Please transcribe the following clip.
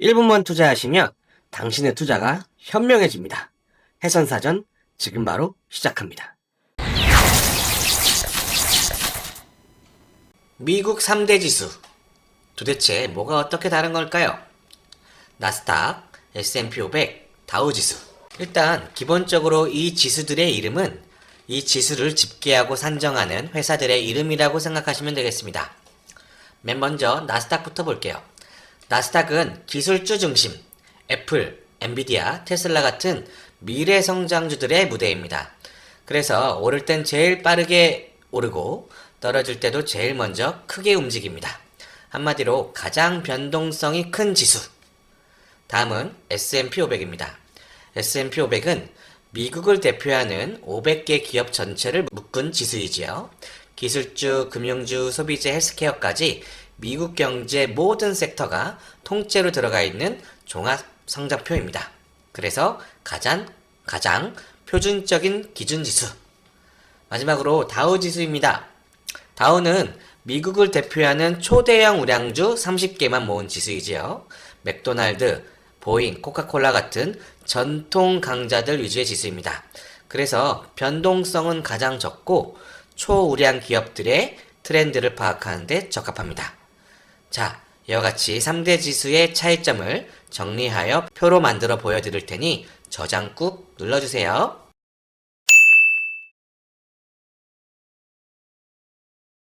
1분만 투자하시면 당신의 투자가 현명해집니다. 해선사전 지금 바로 시작합니다. 미국 3대 지수. 도대체 뭐가 어떻게 다른 걸까요? 나스닥, S&P 500, 다우 지수. 일단 기본적으로 이 지수들의 이름은 이 지수를 집계하고 산정하는 회사들의 이름이라고 생각하시면 되겠습니다. 맨 먼저 나스닥부터 볼게요. 나스닥은 기술주 중심, 애플, 엔비디아, 테슬라 같은 미래 성장주들의 무대입니다. 그래서 오를 땐 제일 빠르게 오르고 떨어질 때도 제일 먼저 크게 움직입니다. 한마디로 가장 변동성이 큰 지수. 다음은 S&P 500입니다. S&P 500은 미국을 대표하는 500개 기업 전체를 묶은 지수이지요. 기술주, 금융주, 소비재, 헬스케어까지 미국 경제 모든 섹터가 통째로 들어가 있는 종합 성적표입니다. 그래서 가장 가장 표준적인 기준 지수. 마지막으로 다우 지수입니다. 다우는 미국을 대표하는 초대형 우량주 30개만 모은 지수이지요. 맥도날드, 보잉, 코카콜라 같은 전통 강자들 위주의 지수입니다. 그래서 변동성은 가장 적고 초우량 기업들의 트렌드를 파악하는 데 적합합니다. 자, 이와 같이 3대 지수의 차이점을 정리하여 표로 만들어 보여드릴 테니 저장 꾹 눌러주세요.